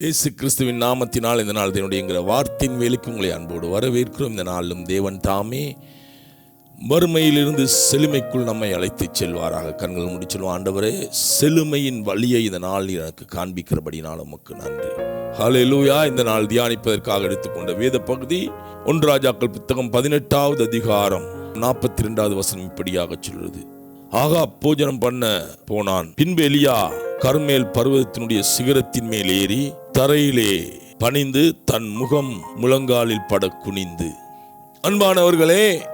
இயேசு கிறிஸ்துவின் நாமத்தினால் இந்த நாள் தேவனுடைய வார்த்தையின் வேலைக்கு உங்களை அன்போடு வரவேற்கிறோம். இந்த நாளிலும் தேவன் தாமே வறுமையிலிருந்து செழுமைக்குள் நம்மை அழைத்துச் செல்வாராக. கண்கள் முடி ஆண்டவரே செழுமையின் வழியை இந்த நாள் எனக்கு காண்பிக்கிறபடினால் உமக்கு நன்றி. ஹலெலூயா இந்த நாள் தியானிப்பதற்காக எடுத்துக்கொண்ட வேத பகுதி ஒன்று ராஜாக்கள் புத்தகம் பதினெட்டாவது அதிகாரம் நாற்பத்தி ரெண்டாவது வசனம் இப்படியாக சொல்லுது ஆகா பூஜனம் பண்ண போனான். பின்பு எலியா கர்மேல் பர்வதத்தினுடைய சிகரத்தின் மேல் ஏறி தரையிலே பணிந்து தன் முகம் முழங்காலில் பட குனிந்து. அன்பானவர்களே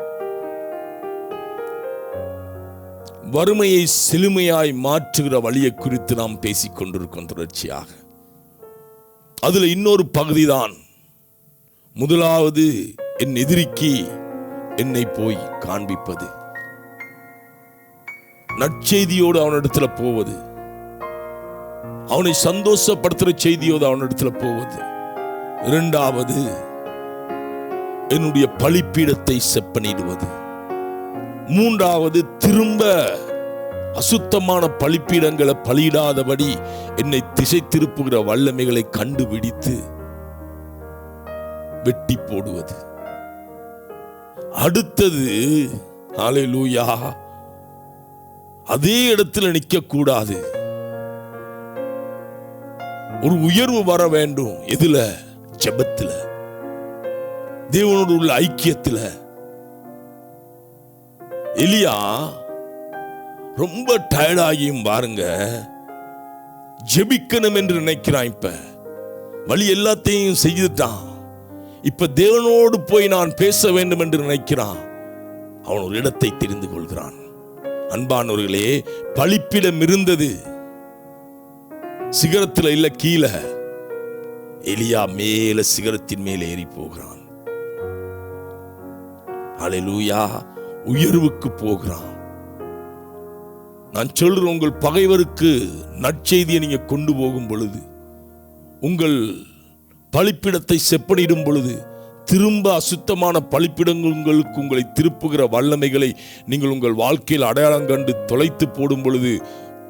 வறுமையை செழுமையாய் மாற்றுகிற வழியை குறித்து நாம் பேசிக் கொண்டிருக்கோம் தொடர்ச்சியாக. அதுல இன்னொரு பகுதிதான் முதலாவது என் எதிரிக்கு என்னை போய் காண்பிப்பது. நற்செய்தியோடு அவனிடத்தில் போவது. அவனை சந்தோஷப்படுத்துற செய்தியோடு அவனிடத்துல போவது இரண்டாவது என்னுடைய பழிப்பீடத்தை செப்பனிடுவது. மூன்றாவது திரும்ப அசுத்தமான பழிப்பீடங்களை பலியிடாதபடி என்னை திசை திருப்புகிற வல்லமைகளை கண்டுபிடித்து வெட்டி போடுவது. அடுத்தது ஹalleluya அதே இடத்துல நிற்கக்கூடாது. கூடாது ஒரு உயர்வு வர வேண்டும். எதுல? ஜெபத்துல. தேவனோடு உள்ள ஐக்கியத்துல. எலியா ரொம்ப டயர்டாகியும் பாருங்க. ஜெபிக்கணும் என்று நினைக்கிறான் இப்ப. வழி எல்லாத்தையும் செய்துட்டான். இப்ப தேவனோடு போய் நான் பேச வேண்டும் என்று நினைக்கிறான். அவன் ஒரு இடத்தை தெரிந்து கொள்கிறான். அன்பானவர்களே பழிப்பிடம் இருந்தது. சிகரத்தில் இல்ல கீழே. எலியா மேல சிகரத்தின் மேல் ஏறி போகிறான் அலையூயா உயர்வுக்கு போகிறான். நான் சொல்ற உங்கள் பகைவருக்கு நற்செய்தியை நீங்க கொண்டு போகும் பொழுது உங்கள் பழிப்பிடத்தை செப்பனிடும் பொழுது திரும்ப அசுத்தமான பழிப்பிடங்களுக்கு உங்களை திருப்புகிற வல்லமைகளை நீங்கள் உங்கள் வாழ்க்கையில் அடையாளம் கண்டு தொலைத்து போடும் பொழுது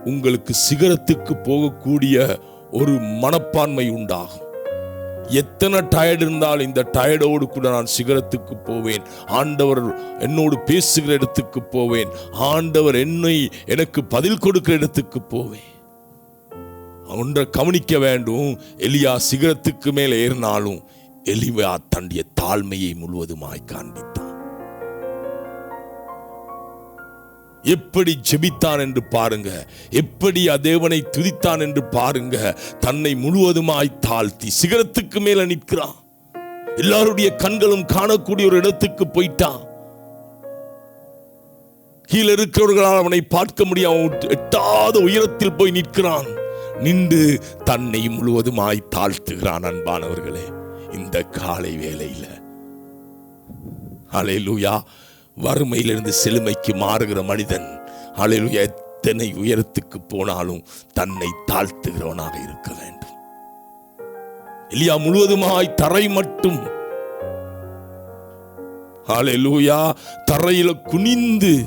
உங்களுக்கு சிகரத்துக்கு போகக்கூடிய ஒரு மனப்பான்மை உண்டாகும். எத்தனை டயர்டு இருந்தால் இந்த டயர்டோடு கூட நான் சிகரத்துக்கு போவேன். ஆண்டவர் என்னோடு பேசுகிற இடத்துக்கு போவேன். ஆண்டவர் என்னை எனக்கு பதில் கொடுக்கிற இடத்துக்கு போவேன். ஒன்றை கவனிக்க வேண்டும். எலியா சிகரத்துக்கு மேல் ஏறினாலும் எலிவா தன்னுடைய தாழ்மையை முழுவதுமாய் காண்பித்தார் எப்படி ஜெபித்தான் என்று பாருங்க. எப்படி அதேவனை துதித்தான் என்று பாருங்க. தன்னை முழுவதுமாய் தாழ்த்தி சிகரத்துக்கு மேல நிற்கிறான். எல்லாருடைய கண்களும் காணக்கூடிய ஒரு இடத்துக்கு போயிட்டான். கீழே இருக்கிறவர்களால் அவனை பார்க்க முடியாம எட்டாத உயரத்தில் போய் நிற்கிறான். நின்று தன்னை முழுவதுமாய் தாழ்த்துகிறான் அன்பானவர்களே இந்த காலை வேலையில அலை லூயா வறுமையிலிருந்து செழுமைக்கு மாறுகிற மனிதன் அலையிலுயா எத்தனை உயரத்துக்கு போனாலும் தன்னை தாழ்த்துகிறவனாக இருக்க வேண்டும். இல்லையா முழுவதுமாய் தரை மட்டும். அலையிலுயா தரையில குனிந்து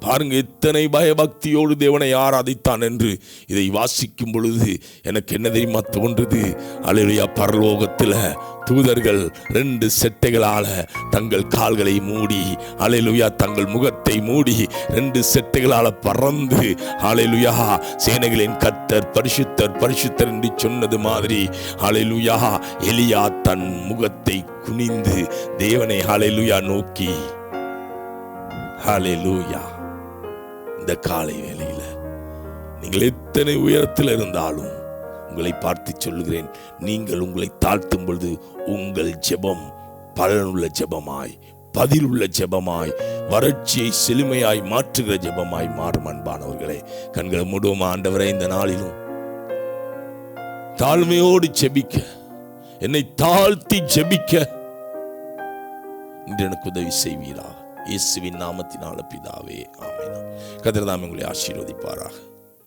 பாருங்க எத்தனை பயபக்தியோடு தேவனை ஆராதித்தான் என்று இதை வாசிக்கும் பொழுது எனக்கு என்ன தெரியுமா தோன்றுது அலையா பரலோகத்தில் தூதர்கள் ரெண்டு செட்டைகளால தங்கள் கால்களை மூடி அலையிலுயா தங்கள் முகத்தை மூடி ரெண்டு செட்டைகளால பறந்து அலையிலுயா சேனைகளின் கத்தர் பரிசுத்தர் பரிசுத்தர் என்று சொன்னது மாதிரி அலையிலுயா எலியா தன் முகத்தை குனிந்து தேவனை அலையிலுயா நோக்கி Hallelujah. இந்த காலை வேளையில நீங்கள் எத்தனை உயரத்தில் இருந்தாலும் உங்களை பார்த்து சொல்லுகிறேன். நீங்கள் உங்களை தாழ்த்தும் பொழுது உங்கள் ஜெபம் பலனுள்ள ஜெபமாய் பதிலுள்ள ஜெபமாய் வறட்சியை செழுமையாய் மாற்றுகிற ஜெபமாய் மாறும் அன்பானவர்களே. கண்களை மூடுவோம் ஆண்டவரை இந்த நாளிலும். தாழ்மையோடு ஜெபிக்க என்னை தாழ்த்தி ஜெபிக்க இன்று எனக்கு உதவி செய்வீராக. இயேசுவின் நாமத்தினால பிதாவே ஆமேனா. கதிரதாம் உங்களை ஆசீர்வதிப்பாராக.